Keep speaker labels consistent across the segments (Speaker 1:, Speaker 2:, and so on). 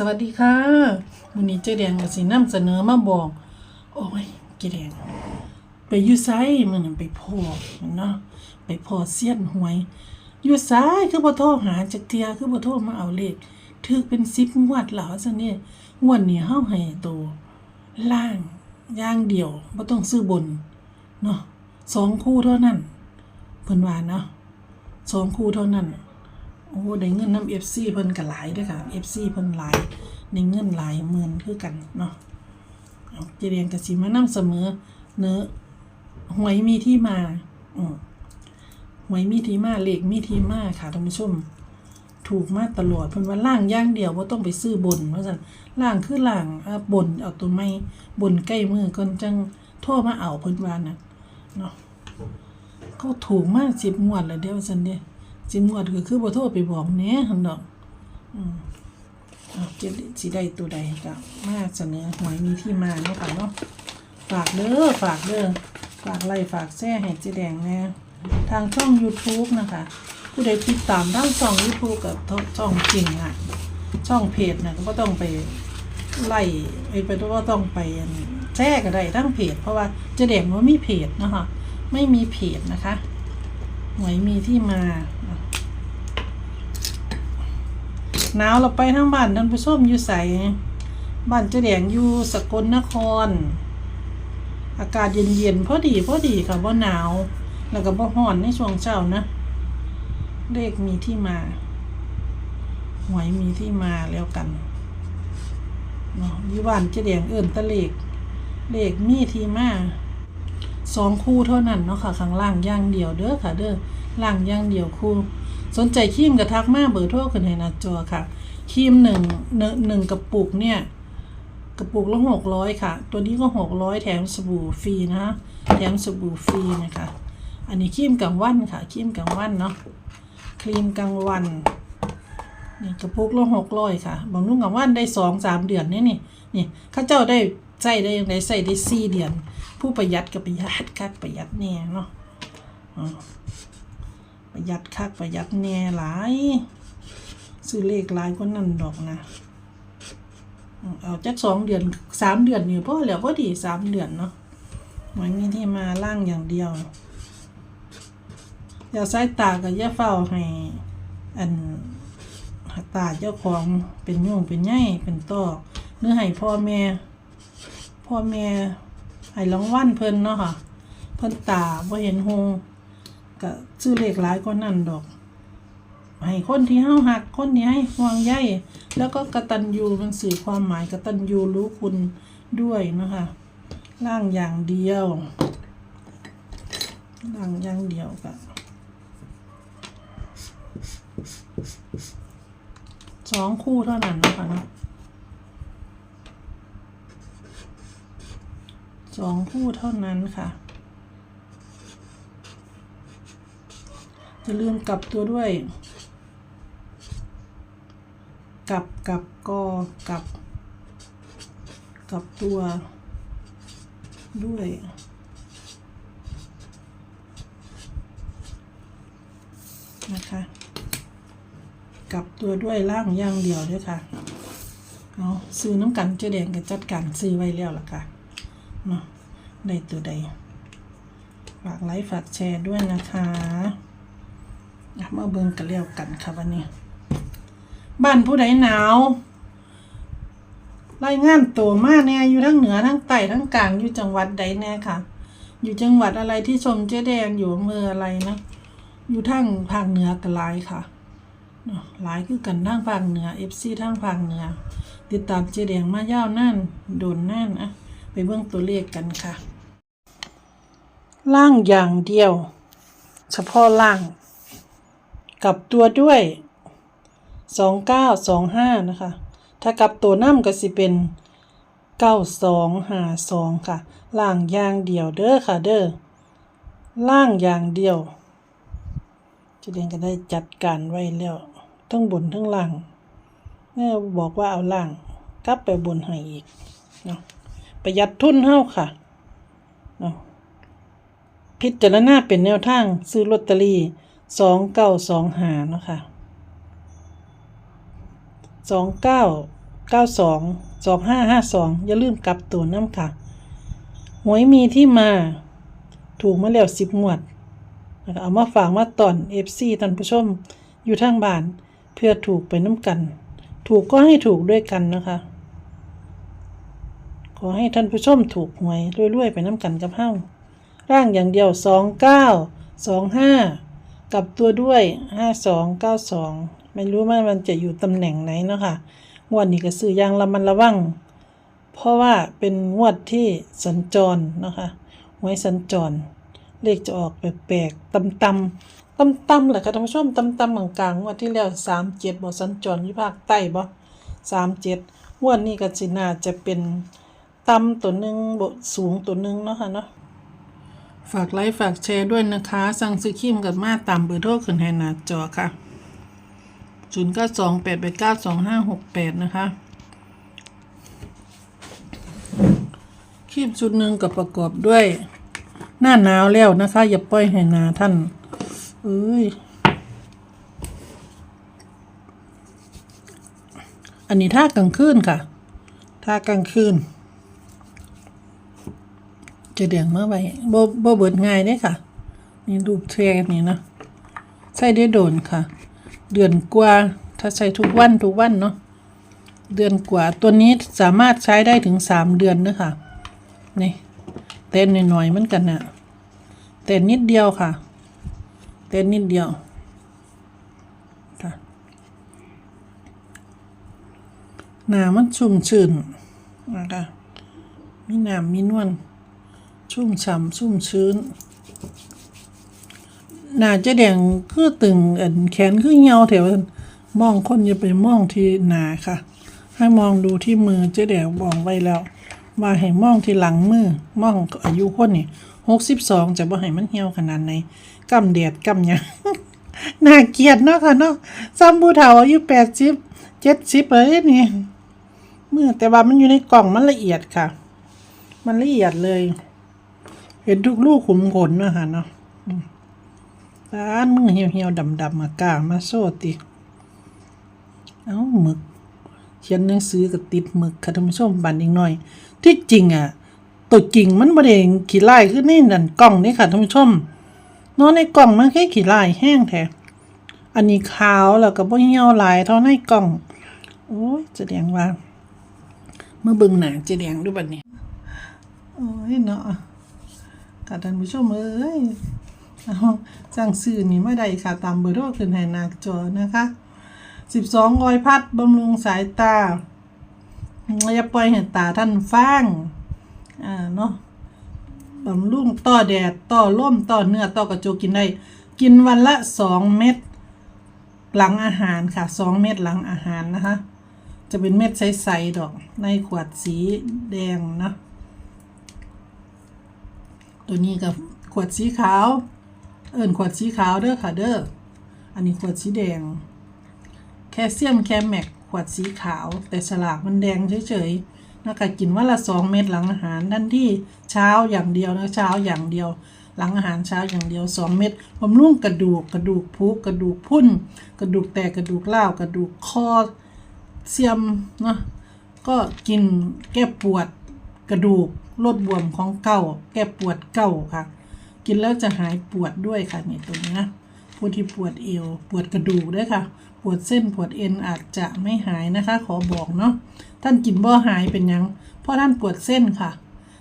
Speaker 1: สวัสดีค่ะวันนี้เจ๊แดงกับสีน้ำเสนอมาบอก โอ้ยเจ๊แดงไปยูไซมันไปพ่อมันเนาะไปพ่อเสี้ยนหวยยูไซคือบ่โทรหาจักเทียคือบ่โทรมาเอาเลขถือเป็นสิบงวดแล้วซะเนี่ยงวดนี้เฮาให้ตัวล่างย่างเดียวบ่ต้องซื้อบนเนาะสองคู่เท่านั้นเพิ่นว่าเนาะสองคู่เท่านั้น โอ้ได้เงินน้ำ FC เพิ่นก็หลายด้วยค่ะ FC เพิ่นหลายได้เงินหลายหมื่นคือกันเนาะเจเรียงก็สิมานำเสมอ เนื้อหวยมีที่มาอืหวยมีที่มาเลขมีที่มาค่ะท่านผู้ชม ถูกมาตลอดเพิ่นว่าล่างย่างเดียวบ่าต้องไปซื้อบนว่าซั่นล่างคือล่างอ่าบนเอาตัวไม่บนใกล้มือก่อนจังโทรมาเอาเพิ่นว่าน่ะเนาะเขาถูกมา10งวดแล้วเด้อว่าซั่นเด้ 10งวดก็คือบ่โทไปบอกแหน่หั่นดอกอืมเอาเจะสิได้ตัวใดก็มาเสนอหวยมีที่มาเนาะค่ะเนาะฝากเด้อฝากเด้อฝากไลค์ฝากแชร์ให้เจ๊แดงแน่ทางช่อง YouTube นะคะ ผู้ใดติดตามทางช่อง YouTube กับช่องจริงอะ ช่องเพจนะก็ต้องไปไล่ไอ้ไปก็ต้องไปแชร์ก็ได้ทั้งเพจ เพราะว่าเจ๊แดงว่ามีเพจนะคะไม่มีเพจนะคะหวยมีที่มา หนาวเราไปทั้งบ้านท่านผู้ชมอยู่ใสบ้านเจ๊แดงอยู่สกลนคร อากาศเย็นๆพอดีพอดีค่ะว่าหนาว แล้วก็บ่ร้อนในช่วงเช้านะ เลขมีที่มาหวยมีที่มาแล้วกันเนาะยี่บ้านเจแดงเอิ้นตะเลข เลขมีที่มาสองคู่เท่านั้นเนาะค่ะข้างล่างย่างเดียวเด้อค่ะเด้อล่างย่างเดียวคู่ สนใจครีมกระทักมากเบอร์โทรขึ้นให้หน้าจอค่ะครีมหนึ่งหนึ่งกระปุกเนี่ยกระปุกละหกร้อยค่ะ ตัวนี้ก็หกร้อยแถมสบู่ฟรีนะคะแถมสบู่ฟรีนะคะ อันนี้ครีมกลางวันค่ะครีมกลางวันเนาะครีมกลางวันนี่กระปุกละหกร้อยค่ะบางนุ่งกลางวันได้สองสามเดือนนี่นี่นี่ข้าเจ้าได้ใส่ได้ยังไงใส่ได้สี่เดือน ผู้ประหยัดก็ประหยัดคักประหยัดแน่เนาะ ประหยัดคักประหยัดแน่หลายซื้อเลขหลายกว่านั่นดอกนะเอาจักสองเดือนสามเดือนนี่พอแล้วพอดีสามเดือนเนาะมันมีที่มาล่างอย่างเดียวอย่าใส่ตากับย่าเฝ้าให้อันตาเจ้าของเป็นยุ่งเป็นใยเป็นต้อหรือให้พ่อแม่พ่อแม่ให้รางวัลเพิ่นเนาะค่ะ เพิ่นตาบ่เห็นหง ก็ซื้อเลขหลายกว่านั้นดอก ให้คนที่เฮาหักคนที่ให้ห่วงใยแล้วก็กระตัญญูมันสื่อความหมายกระตัญญูรู้คุณด้วยนะคะร่างอย่างเดียวร่างอย่างเดียวกับสองคู่เท่านั้นนะคะเนาะสองคู่เท่านั้นค่ะ อย่าลืมกลับตัวด้วย กลับกับกอกับกับตัวด้วย นะคะกลับตัวด้วยล่างย่างเดียวด้วยค่ะ เอาซื้อน้ำกันเจ๊แดงกับจัดการซื้อไว้แล้วล่ะค่ะเนาะได้ตัวใด ฝากไลค์ฝากแชร์ด้วยนะคะ มาเบิ่งกันแล้วกันค่ะวันนี้ บ้านผู้ใดหนาวรายงานตัวมาแน่อยู่ทั้งเหนือทั้งใต้ทั้งกลางอยู่จังหวัดใดแน่ค่ะ อยู่จังหวัดอะไรที่ชมเจ๊แดงอยู่อำเภออะไรนะอยู่ทั้งภาคเหนือกันหลายค่ะเนาะหลายคือกันทั้งภาคเหนือเอฟซีทั้งภาคเหนือ ติดตามเจ๊แดงมายาวนั่นโดนนั่นอะไปเบื้องตัวเลขกันค่ะ ล่างอย่างเดียว เฉพาะล่าง กับตัวด้วยสองเก้าสองห้านะคะ ถ้ากับตัวน้ำก็สิเป็นเก้าสองหาสองค่ะ ล่างอย่างเดียวเด้อค่ะเด้อ ล่างอย่างเดียวจะเรียนก็ได้จัดการไว้แล้วทั้งบนทั้งล่างแม่บอกว่าเอาล่างกลับไปบนให้อีกเนาะประหยัดทุนเท่าค่ะเนาะพิจารณาเป็นแนวทางซื้อลอตเตอรี่ สองเก้าสองหาเนาะค่ะสองเก้าเก้าสองสองห้าห้าสองอย่าลืมกลับตัวน้ำค่ะ หวยมีที่มา ถูกมาแล้วสิบงวดเอามาฝากมาตอนเอฟซีท่านผู้ชมอยู่ทางบ้าน เพื่อถูกไปน้ำกัน ถูกก็ให้ถูกด้วยกันนะคะ ขอให้ท่านผู้ชมถูกหวยรวยๆไปน้ำกันกับเฮ้าร่างอย่างเดียวสองเก้าสองห้า กับตัวด้วยห้าสองเก้าสองไม่รู้ว่ามันจะอยู่ตำแหน่งไหนเนาะคะงวดนี้ก็ซื้อยางระมันระวัง เพราะว่าเป็นงวดที่สัญจรเนาะคะหวยสัญจร เลขจะออกแปลกๆตำตำตำตำๆแหละค่ะท่านผู้ชมตำตำกลางๆงวดที่แล้วสามเจ็ดบ่สัญจรอยู่ภาคใต้บ่สามเจ็ดงวดนี้ก็สิน่าจะเป็นตำตัวหนึ่งบสูงตัวหนึ่งเนาะค่ะเนาะ ฝากไลค์ฝากแชร์ด้วยนะคะ สั่งซื้อครีมกับมาตามเบอร์โทรขึ้นให้หน้าจอค่ะศูนย์เก้าสองแปดแปดเก้าสองห้าหกแปดนะคะครีมชุดหนึ่งกับประกอบด้วย หน้าหนาวแล้วนะคะ อย่าปล่อยให้หนาท่านเอ้ยอันนี้ท่ากลางคืนค่ะท่ากลางคืน จะเดียงเมื่อไหร่บ่บ่เบิดง่ายเด้ค่ะ นี่รูปเทรนี่นะใช้ได้โดนค่ะ เดือนกว่าถ้าใช้ทุกวันทุกวันเนาะเดือนกว่าตัวนี้สามารถใช้ได้ถึงสามเดือนนะคะนี่เต้นหน่อยๆเหมือนกันนะเต้นนิดเดียวค่ะ เต้นนิดเดียวค่ะหน้ามันชุ่มชื่นนะคะมีน้ำมีนวล ชุ่มฉ่ำชุ่มชื้นหน้าเจะแดงคือตึงอันแขนคือเหี่ยวแถวมองคนอย่าไปมองที่หน้าค่ะ ให้มองดูที่มือเจ๊แดงบอกไว้แล้วว่าให้มองที่หลังมือมองอายุคนนี่หกสิบสองจะบ่ให้มันเหี่ยวขนาดไหนกำเดียดกำหยังน่าเกลียดเนาะค่ะเนาะซ้ำผู้เฒ่าอายุแปดสิบเจ็ดสิบเลยนี่มือแต่ว่ามันอยู่ในกล่องมันละเอียดค่ะ มันละเอียดเลย เห็นทุกลูกขุมขนเนะค่ะเนาะร้านมึงเหี่ยวเหี่ยวดำดำมากล้ามาโซติ เอ้าหมึกเขียนหนังสือกับติดหมึกค่ะท่านผู้ชมบันอีกหน่อย ที่จริงอะ ตัวจริงมันบ่ได้ขี้ลายคือในนั่นกล้องนี่ค่ะท่านผู้ชมนอนในกล่องมันแค่ขี้ลายแห้งแท้อันนี้ขาวแล้วก็บ่เหี่ยวหลายเท่าในกล่อง โอ้ยแดงว่า เมื่อเบิ่งหนาเจะแดงดูบัดนี้ โอ้ยเนาะ ค่ะท่านผู้ชมเอ้ยเอาสั่งซื้อนี่ไมาได้ค่ะ ตามเบอร์โทรขึ้นให้นาจอนะคะ 12ออยพัดบำรุงสายตาอย่าปล่อยให้ตาท่านฟ้างอ่าเนาะบำรุงต่อแดดต่อลมต่อเนื้อต่อกระจกกินได้ กินวันละสองเม็ดหลังอาหารค่ะสองเม็ดหลังอาหารนะคะ จะเป็นเม็ดใสๆดอกในขวดสีแดงนะ ตัวนี้กับขวดสีขาว เอิญขวดสีขาวเด้อค่ะเด้อ อันนี้ขวดสีแดง แคลเซียมแคมแมกขวดสีขาว แต่ฉลากมันแดงเฉยๆนะคะกินวันละสองเม็ดหลังอาหารทันที่เช้าอย่างเดียวนะเช้าอย่างเดียว หลังอาหารเช้าอย่างเดียวสองเม็ดบำรุงกระดูกกระดูกพุกระดูกพุ่น กระดูกแตกกระดูกเล่ากระดูกคอเสียมเนาะก็กินแก้ปวดกระดูก ลดบวมของเก่าแก้ปวดเก่าค่ะ กินแล้วจะหายปวดด้วยค่ะนี่ตัวนี้นะผู้ที่ปวดเอวปวดกระดูกด้วยค่ะ ปวดเส้นปวดเอ็นอาจจะไม่หายนะคะ ขอบอกเนาะท่านกินบ่หายเป็นยัง เพราะท่านปวดเส้นค่ะ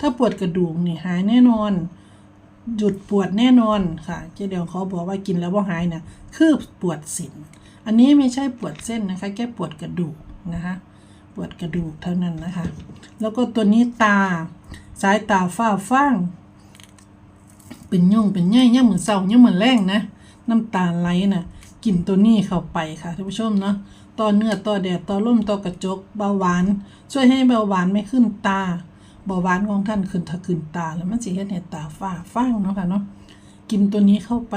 Speaker 1: ถ้าปวดกระดูกนี่หายแน่นอน หยุดปวดแน่นอนค่ะเจ๊เดียวเขาบอกว่ากินแล้วบ่หายนะคือปวดสินอันนี้ไม่ใช่ปวดเส้นนะคะแค่ปวดกระดูกนะคะ ปวดกระดูกเท่านั้นนะคะ แล้วก็ตัวนี้ตาสายตาฝ้าฟางเป็นยุ่งเป็นใยย่ำมือนเศร้าย่ำมือนแรงนะน้ำตาไหลนะกินตัวนี้เข้าไปค่ะท่านผู้ชมเนาะต่อเนื้อต่อแดดต่อลมต่อกระจกเบาหวาน ช่วยให้เบาหวานไม่ขึ้นตาเบาหวานของท่านขึ้นถ้าขึ้นตาแล้วมันสิเฮ็ดให้ตาฝ้าฟางเนาะค่ะเนาะกินตัวนี้เข้าไป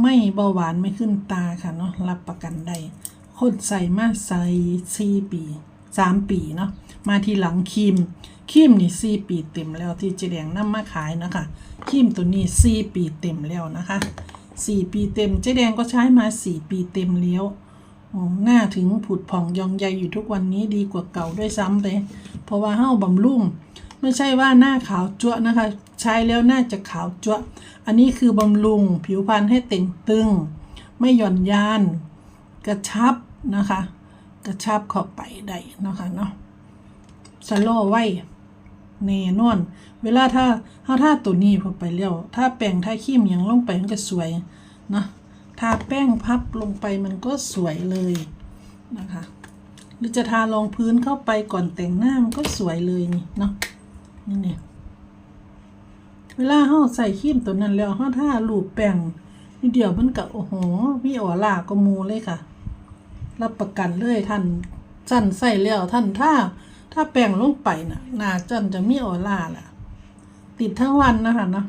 Speaker 1: ไม่เบาหวานไม่ขึ้นตาค่ะเนาะรับประกันได้ คนใส่มาใส่สี่ปีสามปีเนาะมาทีหลังครีมครีมนี่สี่ปีเต็มแล้วที่เจแดงนำมาขายนะคะครีมตัวนี้สี่ปีเต็มแล้วนะคะสี่ปีเต็มเจแดงก็ใช้มาสี่ปีเต็มแล้วอ๋อหน้าถึงผุดผ่องยองใยอยู่ทุกวันนี้ดีกว่าเก่าด้วยซ้ำไปเพราะว่าเฮ้าบำรุงไม่ใช่ว่าหน้าขาวจั๊วนะคะ ใช้แล้วหน้าจะขาวจั๊วอันนี้คือบำรุงผิวพรรณให้เต่งตึง ไม่หย่อนยาน กระชับ นะคะ กระชับเข้าไปได้นะคะเนาะสโลว์ไว้แน่นอน เวลาถ้าถ้าถ้าตัวนี้พอไปแล้วถ้าแป้งถ้าครีมยังลงไปมันก็สวยนะทาแป้งพับลงไปมันก็สวยเลยนะคะ หรือจะทารองพื้นเข้าไปก่อนแต่งหน้ามันก็สวยเลยนี่เนาะนี่เนี่ยเวลาเฮาใส่ครีมตัวนั้นแล้วเฮาทารูปแป้งนิดเดียวมันก็โอ้โหมีออร่าก็มูเลยค่ะ รับประกันเลยท่านจันใส่แล้วท่านถ้า ถ้าแป้งลงไปน่ะหน้าจันจะมีออร่าล่ะ ติดทั้งวันนะคะเนาะ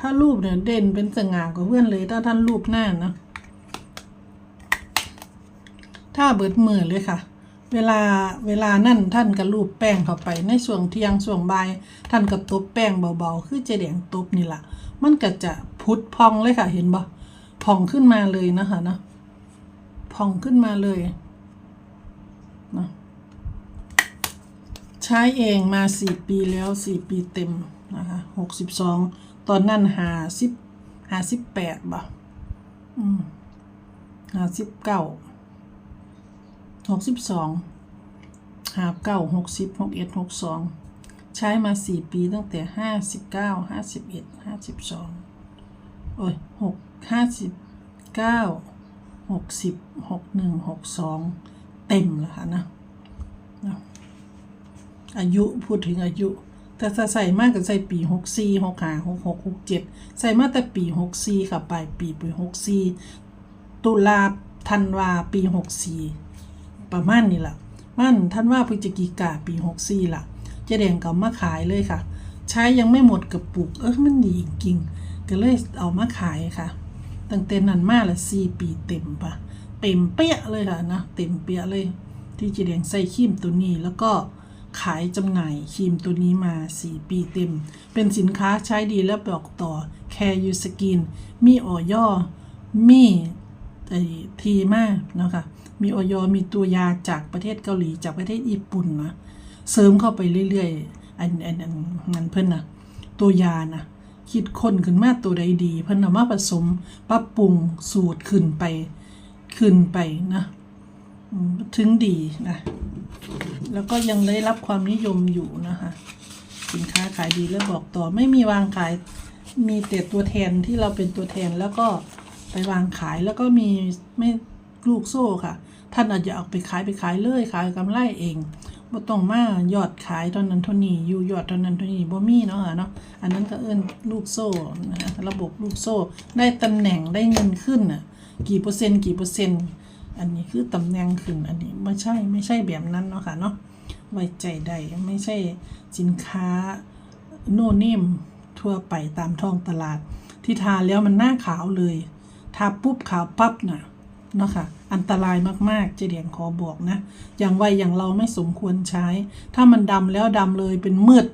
Speaker 1: ถ้ารูปเนี่ยเด่นเป็นสง่ากว่าเพื่อนเลย ถ้าท่านรูปหน้านะถ้าเบิดมือเลยค่ะ เวลาเวลานั่นท่านก็รูปแป้งเข้าไป ในช่วงเที่ยงช่วงบ่าย ท่านก็ตบแป้งเบาๆ คือเจแดงตบนี่แหละมันก็จะพุดพองเลยค่ะเห็นบ่พองขึ้นมาเลยนะคะนะ พองขึ้นมาเลยนะใช้เองมาสี่ปีแล้วสี่ปีเต็มนะคะหกสิบสองตอนนั้นหาสิบหาสิบแปดบ่อืมหาสิบเก้าหกสิบสองหาเก้าหกสิบหกเอ็ดหกสองใช้มาสี่ปีตั้งแต่ห้าสิบเก้าห้าสิบเอ็ดห้าสิบสองโอ้ยหกห้าสิบเก้า หกสิบหกหนึ่งหกสองเต็มแล้วค่ะนะ อายุพูดถึงอายุ แต่ถ้าใส่มากก็ใส่ปีหกสี่หกห้าหกหกหกเจ็ดใส่มากแต่ปีหกสี่ค่ะปลายปีปีหกสี่ตุลาธันวาปีหกสี่ประมาณนี้ล่ะมันธันว่าพฤศจิกาปีหกสี่ล่ะจะแดงก็มาขายเลยค่ะ ใช้ยังไม่หมดกระปุกเออมันดีจริงๆก็เลยเอามาขายค่ะ ตั้งแต่นั้นมาละสี่ปีเต็มปะเต็มเปี้ยเลยค่ะนะเต็มเปี้ยเลย ที่เจแดงใส่ครีมตัวนี้แล้วก็ขายจำหน่ายครีมตัวนี้มา 4 ปีเต็ม เป็นสินค้าใช้ดีและบอกต่อ Care You Skin มีออยอมีไอทีมากนะคะมีออยอมีตัวยาจากประเทศเกาหลีจากประเทศญี่ปุ่นนะเสริมเข้าไปเรื่อยๆ อันอันอันนั้นเพิ่อนนะตัวยานะ คิดค้นขึ้นมาตัวใดดี เพิ่นเอามาผสมปรับปรุงสูตรขึ้นไป ขึ้นไปนะถึงดีนะ แล้วก็ยังได้รับความนิยมอยู่นะคะ สินค้าขายดีและบอกต่อไม่มีวางขาย มีแต่ตัวแทนที่เราเป็นตัวแทนแล้วก็ไปวางขายแล้วก็มีไม่ลูกโซ่ค่ะ ท่านอาจจะเอาไปขายไปขายเลยขายกำไรเอง บ่ต้องมายอดขายเท่านั้นเท่านี้อยู่ยอดเท่านั้นเท่านี้บ่มีเนาะค่ะเนาะอันนั้นก็เอิ้นลูกโซ่นะคะระบบลูกโซ่ ได้ตำแหน่งได้เงินขึ้นน่ะกี่เปอร์เซ็นต์กี่เปอร์เซ็นต์อันนี้คือตำแหน่งขึ้นอันนี้ไม่ใช่ไม่ใช่แบบนั้นเนาะค่ะเนาะไว้ใจได้ไม่ใช่สินค้าโนเนมทั่วไปตามท้องตลาด ที่ทาแล้วมันหน้าขาวเลย ทาปุ๊บขาวปั๊บน่ะ เนาะค่ะอันตรายมากๆเจเดียงขอบอกนะ อย่างวัยอย่างเราไม่สมควรใช้ ถ้ามันดำแล้วดำเลยเป็นมืด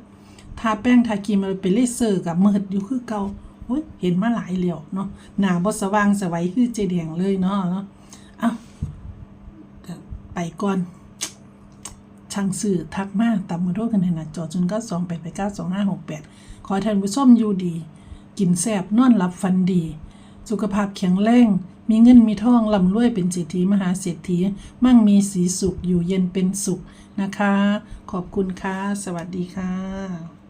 Speaker 1: ทาแป้งทาครีมมันเป็นเลเซอร์กับมืดอยู่คือเก่าโอ้ยเห็นมาหลายแล้วเนาะหนาบสว่างสวัยคือเจเดียงเลยเนาะเนาะเอาก็ไปก่อนช่างสื่อทักมาตามมือโทรกันให้นจอจนก็สองแปดไปเก้าสองห้าหกแปดขอให้ท่านผู้ชมอยู่ดี กินแซบนอนหลับฟันดี สุขภาพแข็งแรง มีเงินมีทองร่ำรวยเป็นเศรษฐีมหาเศรษฐี มั่งมีสีสุขอยู่เย็นเป็นสุขนะคะ ขอบคุณค่ะ สวัสดีค่ะ